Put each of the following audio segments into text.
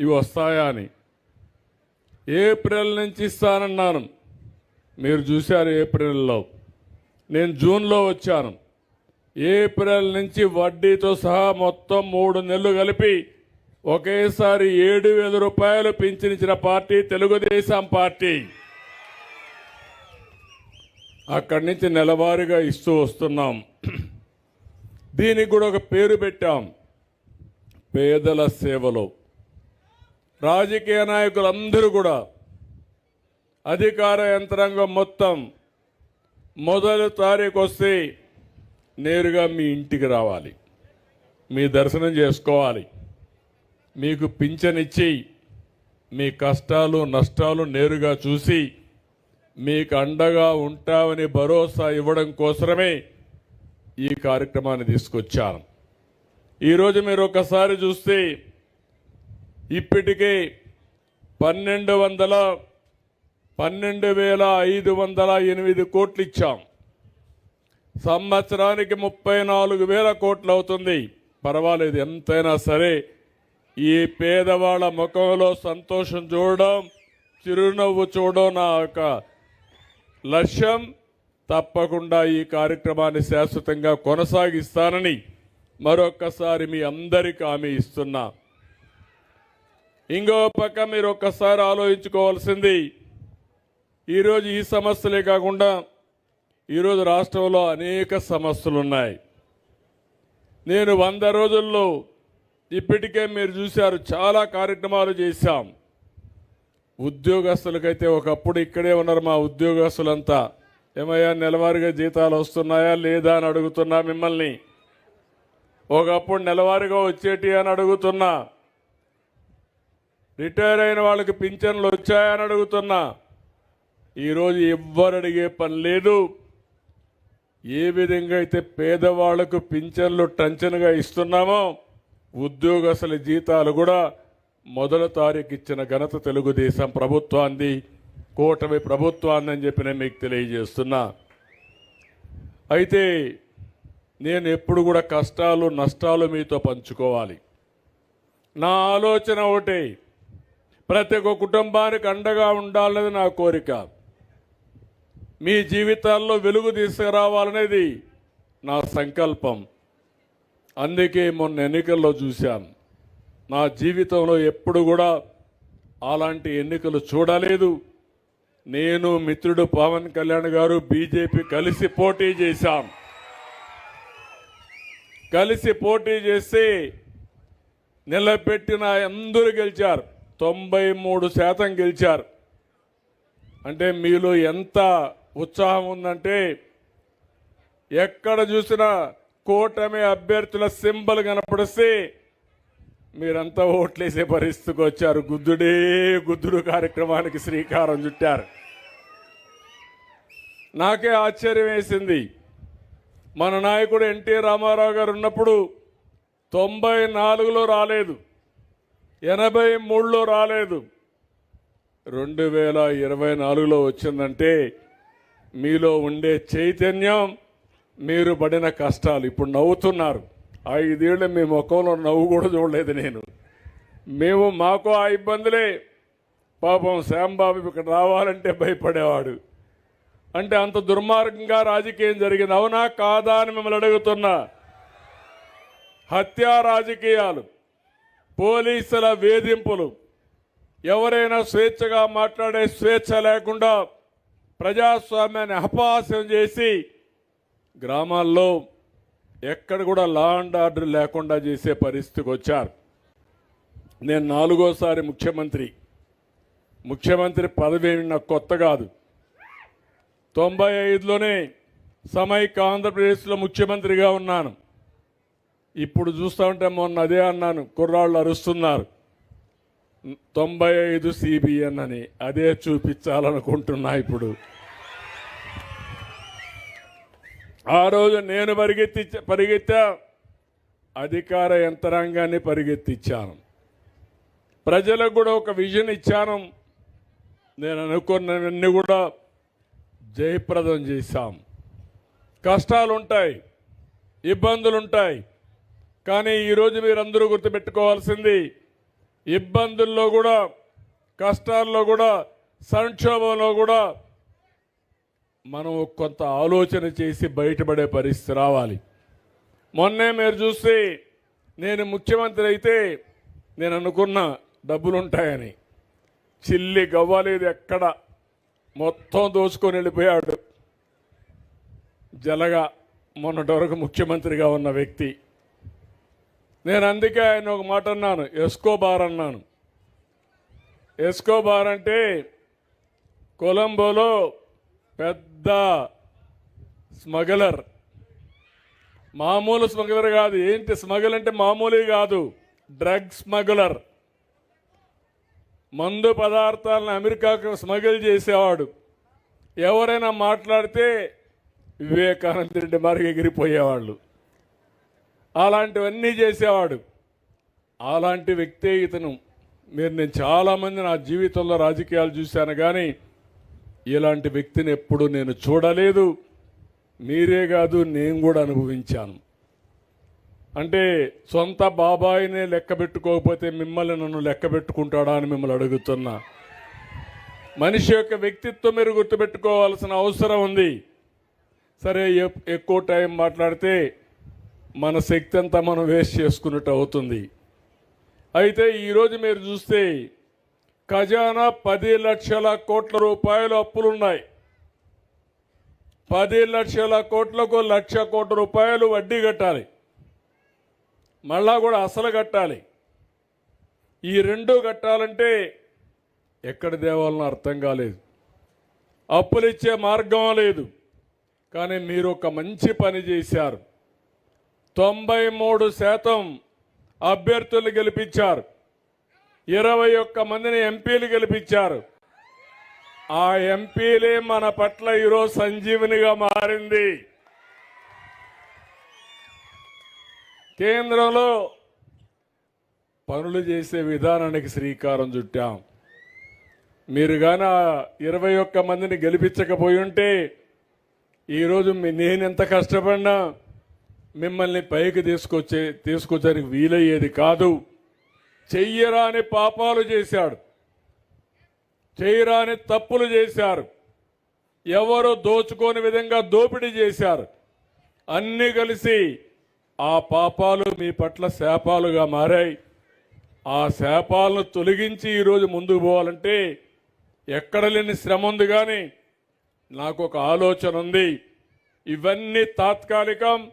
ఇవి వస్తాయా అని. ఏప్రిల్ నుంచి ఇస్తానన్నాను. మీరు చూశారు ఏప్రిల్లో. నేను జూన్లో వచ్చాను. ఏప్రిల్ నుంచి వడ్డీతో సహా మొత్తం మూడు నెలలు కలిపి ఒకేసారి ఏడు వేల రూపాయలు పింఛనిచ్చిన పార్టీ తెలుగుదేశం పార్టీ. అక్కడి నుంచి నెలవారీగా ఇస్తూ వస్తున్నాం. దీనికి కూడా ఒక పేరు పెట్టాం. పేదల సేవలో. రాజకీయ నాయకులందరూ కూడా అధికార యంత్రాంగం మొత్తం మొదటి తారీఖు వస్తే నేరుగా మీ ఇంటికి రావాలి. మీ దర్శనం చేసుకోవాలి. మీకు పింఛనిచ్చి మీ కష్టాలు నష్టాలు నేరుగా చూసి మీకు అండగా ఉంటామని భరోసా ఇవ్వడం కోసమే ఈ కార్యక్రమాన్ని తీసుకొచ్చాను. ఈరోజు మీరు ఒకసారి చూస్తే ఇప్పటికే పన్నెండు వందల పన్నెండు వేల ఐదు వందల ఎనిమిది కోట్లు ఇచ్చాం. సంవత్సరానికి ముప్పై నాలుగు వేల కోట్లు అవుతుంది. పర్వాలేదు ఎంతైనా సరే ఈ పేదవాళ్ళ ముఖంలో సంతోషం చూడడం చిరునవ్వు చూడడం నా యొక్క లక్ష్యం. తప్పకుండా ఈ కార్యక్రమాన్ని శాశ్వతంగా కొనసాగిస్తానని మరొక్కసారి మీ అందరికీ హామీ ఇస్తున్నా. ఇంకో పక్క మీరు ఒక్కసారి ఆలోచించుకోవాల్సింది ఈరోజు ఈ సమస్యలే కాకుండా ఈరోజు రాష్ట్రంలో అనేక సమస్యలు ఉన్నాయి నేను వంద రోజుల్లో ఇప్పటికే మీరు చూశారు చాలా కార్యక్రమాలు చేశాం. ఉద్యోగస్తులకైతే ఒకప్పుడు ఇక్కడే ఉన్నారు మా ఉద్యోగస్తులంతా. ఏమయ్యా నెలవారీగా జీతాలు వస్తున్నాయా లేదా అని అడుగుతున్నా మిమ్మల్ని. ఒకప్పుడు నెలవారీగా వచ్చేటి అని అడుగుతున్నా. రిటైర్ అయిన వాళ్ళకి పింఛన్లు వచ్చాయని అడుగుతున్నా. ఈరోజు ఎవ్వరు అడిగే పని లేదు. ఏ విధంగా అయితే పేదవాళ్ళకు పింఛన్లు టంచనుగా ఇస్తున్నామో ఉద్యోగస్తుల జీతాలు కూడా మొదటి తారీఖు ఇచ్చిన ఘనత తెలుగుదేశం ప్రభుత్వాన్ని కూటమి ప్రభుత్వాన్ని అని చెప్పి నేను మీకు తెలియజేస్తున్నా. అయితే నేను ఎప్పుడు కూడా కష్టాలు నష్టాలు మీతో పంచుకోవాలి. నా ఆలోచన ఒకటే ప్రతి ఒక్క కుటుంబానికి అండగా ఉండాలనేది నా కోరిక. మీ జీవితాల్లో వెలుగు తీసుకురావాలనేది నా సంకల్పం. అందుకే మొన్న ఎన్నికల్లో చూశాం. నా జీవితంలో ఎప్పుడు కూడా అలాంటి ఎన్నికలు చూడలేదు. నేను మిత్రుడు పవన్ కళ్యాణ్ గారు బీజేపీ కలిసి పోటీ చేశాం. కలిసి పోటీ చేసి నిలబెట్టిన అందరూ గెలిచారు. తొంభై మూడు శాతం గెలిచారు. అంటే మీలో ఎంత ఉత్సాహం ఉందంటే ఎక్కడ చూసినా కూటమి అభ్యర్థుల సింబల్ కనపడిస్తే మీరంతా ఓట్లేసే పరిస్థితికి వచ్చారు. గుద్దుడే గుద్దుడు కార్యక్రమానికి శ్రీకారం చుట్టారు. నాకే ఆశ్చర్యం వేసింది. మన నాయకుడు ఎన్టీ రామారావు గారు ఉన్నప్పుడు తొంభై నాలుగులో రాలేదు. ఎనభై మూడులో రాలేదు. రెండు వేల ఇరవై నాలుగులో వచ్చిందంటే మీలో ఉండే చైతన్యం మీరు పడిన కష్టాలు ఇప్పుడు నవ్వుతున్నారు. ఐదేళ్ళు మీ ముఖంలో నవ్వు కూడా చూడలేదు నేను. మేము మాకు ఆ ఇబ్బందులే. పాపం శ్యాంబాబు ఇక్కడ రావాలంటే భయపడేవాడు. అంటే అంత దుర్మార్గంగా రాజకీయం జరిగింది. అవునా కాదా అని మిమ్మల్ని అడుగుతున్నా. హత్యా రాజకీయాలు. పోలీసుల వేధింపులు. ఎవరైనా స్వేచ్ఛగా మాట్లాడే స్వేచ్ఛ లేకుండా ప్రజాస్వామ్యాన్ని అపహాస్యం చేసి గ్రామాల్లో ఎక్కడ కూడా లా అండ్ ఆర్డర్ లేకుండా చేసే పరిస్థితికి వచ్చారు. నేను నాలుగోసారి ముఖ్యమంత్రి. ముఖ్యమంత్రి పదవి నాకు కొత్త కాదు. తొంభై ఐదులోనే సమైక్య ఆంధ్రప్రదేశ్లో ముఖ్యమంత్రిగా ఉన్నాను. ఇప్పుడు చూస్తూ ఉంటే మొన్న అదే అన్నాను కుర్రాళ్ళు అరుస్తున్నారు. తొంభై ఐదు సిబిఎన్ అని అదే చూపించాలనుకుంటున్నా ఇప్పుడు. ఆ రోజు నేను పరిగెత్తి పరిగెత్తా అధికార యంత్రాంగాన్ని పరిగెత్తిచ్చాను. ప్రజలకు కూడా ఒక విజన్ ఇచ్చాను. నేను అనుకున్నవన్నీ కూడా జయప్రదం చేశాం. కష్టాలు ఉంటాయి ఇబ్బందులు ఉంటాయి కానీ ఈరోజు మీరందరూ గుర్తుపెట్టుకోవాల్సింది ఇబ్బందుల్లో కూడా కష్టాల్లో కూడా సంక్షోభంలో కూడా మనం కొంత ఆలోచన చేసి బయటపడే పరిస్థితి రావాలి. మొన్నే మీరు చూస్తే నేను ముఖ్యమంత్రి అయితే నేను అనుకున్న డబ్బులు ఉంటాయని చిల్లి గవ్వలేదు ఎక్కడ. మొత్తం దోచుకొని వెళ్ళిపోయాడు. జలగా మొన్నటి వరకు ముఖ్యమంత్రిగా ఉన్న వ్యక్తి. నేను అందుకే ఆయన ఒక మాట అన్నాను ఎస్కోబార్ అన్నాను. ఎస్కోబార్ అంటే కొలంబోలో పెద్ద స్మగ్లర్. మామూలు స్మగ్లర్ కాదు. ఏంటి స్మగుల్ అంటే మామూలు కాదు. Drug smuggler. మందు పదార్థాలను అమెరికాకు స్మగిల్ చేసేవాడు. ఎవరైనా మాట్లాడితే వివేకానంద రెడ్డి మరి ఎగిరిపోయేవాళ్ళు అలాంటివన్నీ చేసేవాడు. అలాంటి వ్యక్తే ఇతను. మీరు నేను చాలామంది నా జీవితంలో రాజకీయాలు చూశాను కానీ ఇలాంటి వ్యక్తిని ఎప్పుడు నేను చూడలేదు. మీరే కాదు నేను కూడా అనుభవించాను. అంటే సొంత బాబాయినే లెక్క పెట్టుకోకపోతే మిమ్మల్ని నన్ను లెక్క పెట్టుకుంటాడా అని మిమ్మల్ని అడుగుతున్నా. మనిషి యొక్క వ్యక్తిత్వం మీరు గుర్తుపెట్టుకోవాల్సిన అవసరం ఉంది. సరే ఎక్కువ టైం మాట్లాడితే మన శక్తి అంతా మనం వేస్ట్ చేసుకున్నట్టు అవుతుంది. అయితే ఈరోజు మీరు చూస్తే ఖజానా పది లక్షల కోట్ల రూపాయలు అప్పులున్నాయి. పది లక్షల కోట్లకు లక్ష కోట్ల రూపాయలు వడ్డీ కట్టాలి. మళ్ళా కూడా అసలు కట్టాలి. ఈ రెండు కట్టాలంటే ఎక్కడ దేవాలనో అర్థం కాలేదు. అప్పులు ఇచ్చే మార్గం లేదు. కానీ మీరు ఒక మంచి పని చేశారు. తొంభై మూడు శాతం అభ్యర్థులు గెలిపించారు. ఇరవై ఒక్క మందిని ఎంపీలు గెలిపించారు. ఆ ఎంపీలే మన పట్ల ఈరోజు సంజీవనిగా మారింది. కేంద్రంలో పనులు చేసే విధానానికి శ్రీకారం చుట్టాం. మీరు కానీ ఇరవై ఒక్క మందిని గెలిపించకపోయి ఉంటే ఈరోజు నేను ఎంత కష్టపడినా మిమ్మల్ని పైకి తీసుకొచ్చే తీసుకొచ్చడానికి వీలయ్యేది కాదు. చెయ్యరాని పాపాలు చేశాడు. చేయరాని తప్పులు చేశారు. ఎవరు దోచుకోని విధంగా దోపిడీ చేశారు. అన్నీ కలిసి ఆ పాపాలు మీ పట్ల శాపాలుగా మారాయి. ఆ శాపాలను తొలగించి ఈరోజు ముందుకు పోవాలంటే ఎక్కడ లేని శ్రమ ఉంది కానీ నాకు ఒక ఆలోచన ఉంది. ఇవన్నీ తాత్కాలికం.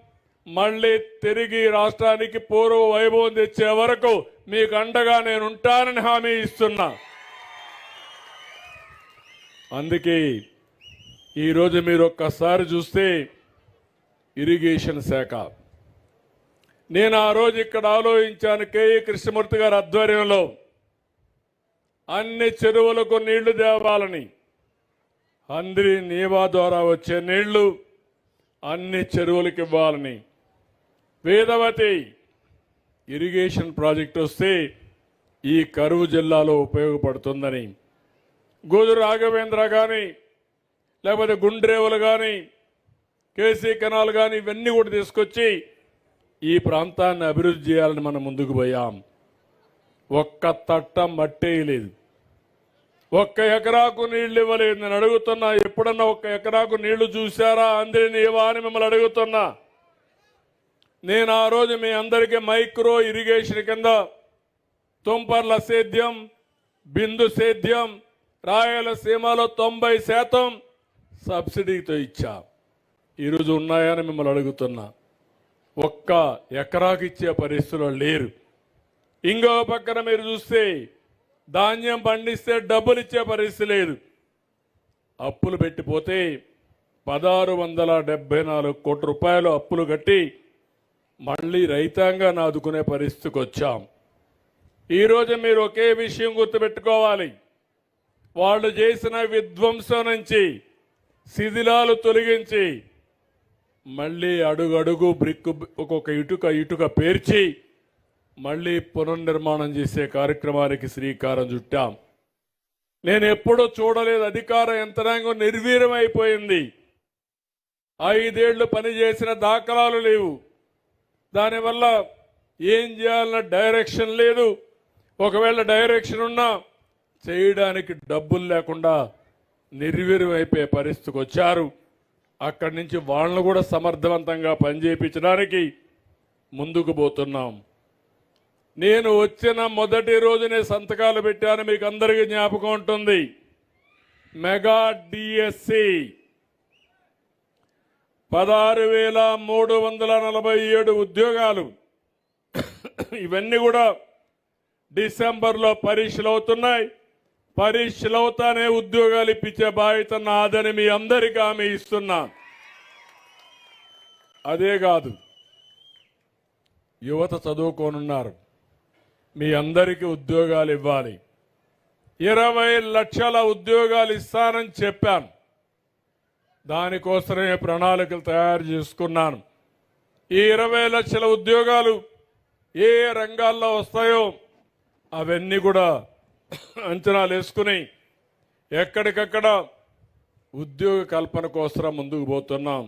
మళ్ళీ తిరిగి రాష్ట్రానికి పూర్వ వైభవం తెచ్చే వరకు మీకు అండగా నేను ఉంటానని హామీ ఇస్తున్నా. అందుకే ఈరోజు మీరు ఒక్కసారి చూస్తే ఇరిగేషన్ శాఖ. నేను ఆ రోజు ఇక్కడ ఆలోచించాను కేఈ కృష్ణమూర్తి గారి ఆధ్వర్యంలో. అన్ని చెరువులకు నీళ్ళు తేవాలని. అందరి నీవా ద్వారా వచ్చే నీళ్ళు అన్ని చెరువులకు ఇవ్వాలని. వేదవతి ఇరిగేషన్ ప్రాజెక్ట్ వస్తే ఈ కరువు జిల్లాలో ఉపయోగపడుతుందని. గోదు రాఘవేంద్ర కానీ లేకపోతే గుండ్రేవులు కానీ కేసీ కెనాల్ కానీ ఇవన్నీ కూడా తీసుకొచ్చి ఈ ప్రాంతాన్ని అభివృద్ధి చేయాలని మనం ముందుకు పోయాం. ఒక్క తట్ట మట్టేయలేదు ఒక్క ఎకరాకు నీళ్ళు ఇవ్వలేదు నేను అడుగుతున్నా. ఎప్పుడన్నా ఒక్క ఎకరాకు నీళ్ళు చూశారా? అందరిని ఇవ్వా అని మిమ్మల్ని అడుగుతున్నా. నేను ఆ రోజు మీ అందరికీ మైక్రో ఇరిగేషన్ కింద తుంపర్ల సేద్యం బిందు సేద్యం రాయలసీమలో తొంభై శాతం సబ్సిడీతో ఇచ్చా. ఈరోజు ఉన్నాయని మిమ్మల్ని అడుగుతున్నా. ఒక్క ఎకరాకు ఇచ్చే పరిస్థితుల్లో లేరు. ఇంకో పక్కన మీరు చూస్తే ధాన్యం పండిస్తే డబ్బులు ఇచ్చే పరిస్థితి లేదు. అప్పులు పెట్టిపోతే పదహారు వందల డెబ్బై నాలుగు కోట్ల రూపాయలు అప్పులు కట్టి మళ్ళీ రైతాంగాన్ని ఆదుకునే పరిస్థితికి వచ్చాం. ఈరోజు మీరు ఒకే విషయం గుర్తుపెట్టుకోవాలి. వాళ్ళు చేసిన విధ్వంసం నుంచి శిథిలాలు తొలగించి మళ్ళీ అడుగడుగు బ్రిక్కు బ్రిక్ ఒక్కొక్క ఇటుక ఇటుక పేర్చి మళ్ళీ పునర్నిర్మాణం చేసే కార్యక్రమానికి శ్రీకారం చుట్టాం. నేను ఎప్పుడూ చూడలేదు అధికార యంత్రాంగం నిర్వీర్యమైపోయింది. ఐదేళ్ళు పనిచేసిన దాఖలాలు లేవు. దానివల్ల ఏం చేయాలన్న డైరెక్షన్ లేదు. ఒకవేళ డైరెక్షన్ ఉన్నా చేయడానికి డబ్బులు లేకుండా నిర్వీర్యమైపోయే పరిస్థితికి వచ్చారు. అక్కడి నుంచి వాళ్ళను కూడా సమర్థవంతంగా పనిచేయించడానికి ముందుకు పోతున్నాం. నేను వచ్చిన మొదటి రోజునే సంతకాలు పెట్టాను మీకు అందరికీ జ్ఞాపకం ఉంటుంది. మెగా డిఎస్సి పదహారు వేల మూడు వందల నలభై ఏడు ఉద్యోగాలు. ఇవన్నీ కూడా డిసెంబర్లో పరీక్షలు అవుతున్నాయి పరీక్షలు అవుతానే ఉద్యోగాలు ఇప్పించే బాధ్యత నాదని మీ అందరికీ ఆమె ఇస్తున్నా. అదే కాదు యువత చదువుకోనున్నారు. మీ అందరికీ ఉద్యోగాలు ఇవ్వాలి. ఇరవై లక్షల ఉద్యోగాలు ఇస్తానని చెప్పాను. దానికోసమే ప్రణాళికలు తయారు చేసుకున్నాను. ఈ ఇరవై లక్షల ఉద్యోగాలు ఏ రంగాల్లో వస్తాయో అవన్నీ కూడా అంచనాలు వేసుకుని ఎక్కడికక్కడ ఉద్యోగ కల్పన కోసం ముందుకు పోతున్నాం.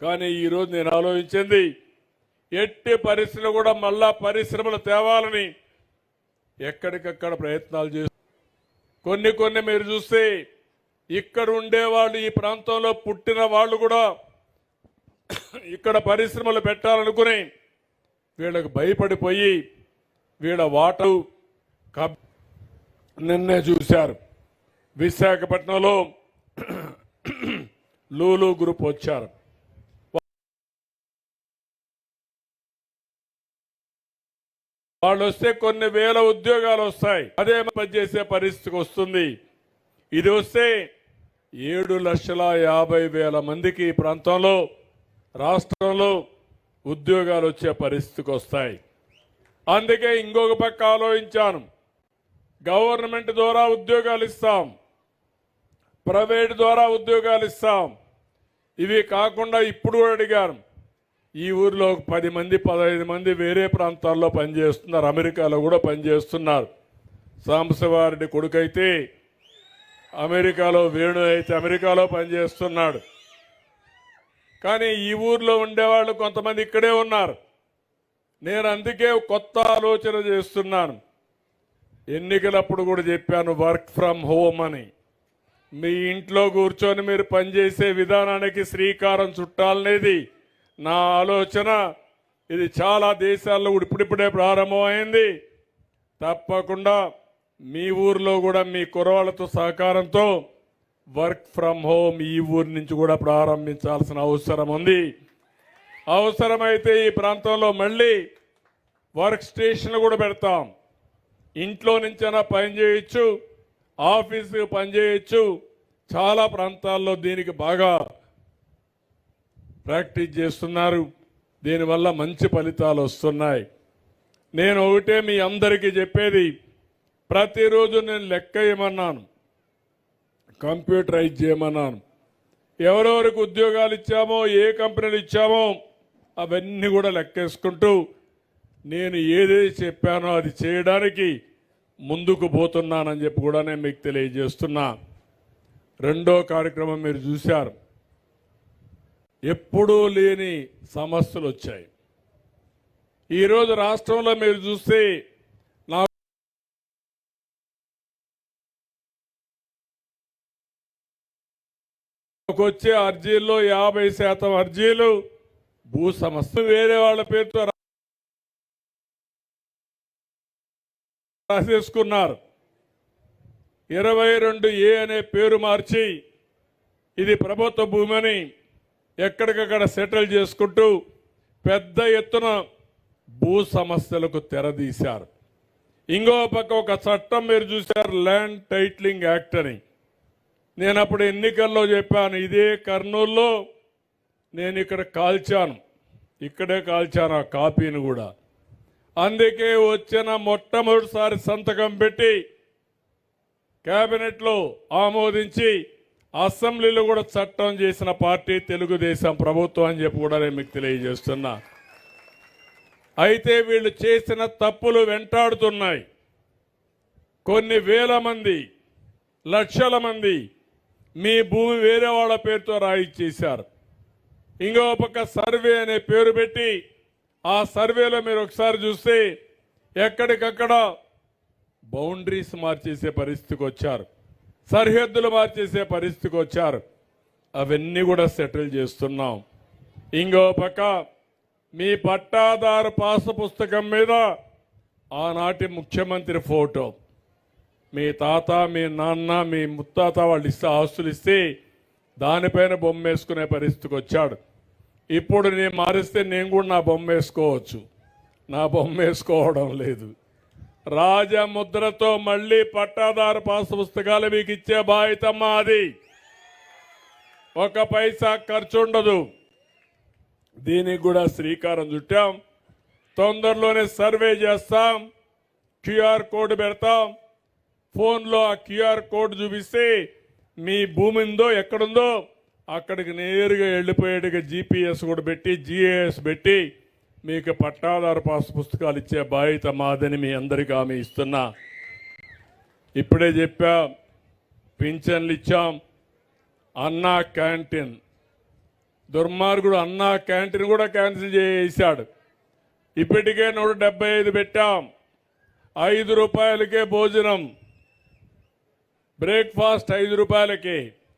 కానీ ఈరోజు నేను ఆలోచించింది ఎట్టి పరిస్థితులు కూడా మళ్ళా పరిశ్రమలు తేవాలని ఎక్కడికక్కడ ప్రయత్నాలు చేస్తూ కొన్ని కొన్ని మీరు చూస్తే ఇక్కడ ఉండేవాళ్ళు ఈ ప్రాంతంలో పుట్టిన వాళ్ళు కూడా ఇక్కడ పరిశ్రమలు పెట్టాలనుకుని వీళ్ళకు భయపడిపోయి వీళ్ళ వాటలు కబ్ నిన్నే చూశారు. విశాఖపట్నంలో లూలు గ్రూప్ వచ్చారు. వాళ్ళు వస్తే కొన్ని వేల ఉద్యోగాలు వస్తాయి అదే పనిచేసే పరిస్థితికి వస్తుంది. ఇది వస్తే ఏడు లక్షల యాభై వేల మందికి ఈ ప్రాంతంలో రాష్ట్రంలో ఉద్యోగాలు వచ్చే పరిస్థితికి వస్తాయి అందుకే ఇంకొక పక్క ఆలోచించాను. గవర్నమెంట్ ద్వారా ఉద్యోగాలు ఇస్తాం ప్రైవేట్ ద్వారా ఉద్యోగాలు ఇస్తాం ఇవి కాకుండా ఇప్పుడు కూడా అడిగాను. ఈ ఊర్లో ఒక పది మంది పదహైదు మంది వేరే ప్రాంతాల్లో పనిచేస్తున్నారు. అమెరికాలో కూడా పనిచేస్తున్నారు. సాంబశివారెడ్డి కొడుకైతే అమెరికాలో వేణు అయితే అమెరికాలో పనిచేస్తున్నాడు. కానీ ఈ ఊర్లో ఉండేవాళ్ళు కొంతమంది ఇక్కడే ఉన్నారు. నేను అందుకే కొత్త ఆలోచన చేస్తున్నాను. ఎన్నికలప్పుడు కూడా చెప్పాను వర్క్ ఫ్రమ్ హోమ్ అని. మీ ఇంట్లో కూర్చొని మీరు పనిచేసే విధానానికి శ్రీకారం చుట్టాలనేది నా ఆలోచన ఇది చాలా దేశాల్లో కూడా ఇప్పుడిప్పుడే ప్రారంభమైంది. తప్పకుండా మీ ఊర్లో కూడా మీ కురవాళ్ళతో సహకారంతో వర్క్ ఫ్రమ్ హోమ్ ఈ ఊరి నుంచి కూడా ప్రారంభించాల్సిన అవసరం ఉంది. అవసరమైతే ఈ ప్రాంతంలో మళ్ళీ వర్క్ స్టేషన్లు కూడా పెడతాం. ఇంట్లో నుంచైనా పని చేయొచ్చు ఆఫీసు పనిచేయచ్చు చాలా ప్రాంతాల్లో దీనికి బాగా ప్రాక్టీస్ చేస్తున్నారు. దీనివల్ల మంచి ఫలితాలు వస్తున్నాయి. నేను ఒకటే మీ అందరికీ చెప్పేది. ప్రతిరోజు నేను లెక్క ఇవ్వమన్నాను కంప్యూటరైజ్ చేయమన్నాను. ఎవరెవరికి ఉద్యోగాలు ఇచ్చామో ఏ కంపెనీలు ఇచ్చామో అవన్నీ కూడా లెక్కేసుకుంటూ నేను ఏదేది చెప్పానో అది చేయడానికి ముందుకు పోతున్నానని చెప్పి కూడా నేను మీకు తెలియజేస్తున్నా. రెండో కార్యక్రమం మీరు చూశారు. ఎప్పుడూ లేని సమస్యలు వచ్చాయి ఈరోజు రాష్ట్రంలో మీరు చూస్తే నాకు వచ్చే అర్జీల్లో యాభై శాతం అర్జీలు భూ సమస్య. వేరే వాళ్ళ పేరుతో రాసేసుకున్నారు. ఇరవై రెండు ఏ అనే పేరు మార్చి ఇది ప్రభుత్వ భూమిని ఎక్కడికక్కడ సెటిల్ చేసుకుంటూ పెద్ద ఎత్తున భూ సమస్యలకు తెరదీశారు. ఇంకో పక్క ఒక చట్టం మీరు చూశారు ల్యాండ్ టైట్లింగ్ యాక్ట్ అని. నేను అప్పుడు ఎన్నికల్లో చెప్పాను ఇదే కర్నూలులో నేను ఇక్కడ కాల్చాను. ఇక్కడే కాల్చాను ఆ కాపీని కూడా. అందుకే వచ్చిన మొట్టమొదటిసారి సంతకం పెట్టి క్యాబినెట్లో ఆమోదించి అసెంబ్లీలో కూడా చట్టం చేసిన పార్టీ తెలుగుదేశం ప్రభుత్వం అని చెప్పి కూడా నేను మీకు తెలియజేస్తున్నా. అయితే వీళ్ళు చేసిన తప్పులు వెంటాడుతున్నాయి. కొన్ని వేల మంది లక్షల మంది మీ భూమి వేరే వాళ్ళ పేరుతో రాయిచ్చేశారు. ఇంకో పక్క సర్వే అనే పేరు పెట్టి ఆ సర్వేలో మీరు ఒకసారి చూస్తే ఎక్కడికక్కడ బౌండరీస్ మార్చేసే పరిస్థితికి వచ్చారు. సరిహద్దులు మార్చేసే పరిస్థితికి వచ్చారు. అవన్నీ కూడా సెటిల్ చేస్తున్నాం. ఇంకో పక్క మీ పట్టాదారు పాస పుస్తకం మీద ఆనాటి ముఖ్యమంత్రి ఫోటో. మీ తాత మీ నాన్న మీ ముత్తాత వాళ్ళు ఇస్తే ఆస్తులు ఇస్తే దానిపైన బొమ్మ వేసుకునే పరిస్థితికి వచ్చాడు. ఇప్పుడు నేను మారిస్తే నేను కూడా నా బొమ్మ వేసుకోవచ్చు. నా బొమ్మ వేసుకోవడం లేదు. రాజముద్రతో మళ్ళీ పట్టాదారు పాస్ పుస్తకాలు మీకు ఇచ్చే బాధ్యత మాది. ఒక పైసా ఖర్చు ఉండదు దీనికి కూడా శ్రీకారం చుట్టాం. తొందరలోనే సర్వే చేస్తాం. క్యూఆర్ కోడ్ పెడతాం. ఫోన్లో ఆ క్యూఆర్ కోడ్ చూపిస్తే మీ భూమి ఉందో ఎక్కడుందో అక్కడికి నేరుగా వెళ్ళిపోయేట్టుగా జీపీఎస్ కూడా పెట్టి జిఏఎస్ పెట్టి మీకు పట్టాదారు పాస్ పుస్తకాలు ఇచ్చే బాధ్యత మాదని మీ అందరికీ హామీ ఇస్తున్నా. ఇప్పుడే చెప్పా పింఛన్లు ఇచ్చాం అన్నా క్యాంటీన్. దుర్మార్గుడు అన్నా క్యాంటీన్ కూడా క్యాన్సిల్ చేశాడు ఇప్పటికే నూట డెబ్బై ఐదు పెట్టాం. ఐదు రూపాయలకే భోజనం. బ్రేక్ఫాస్ట్ ఐదు రూపాయలకే.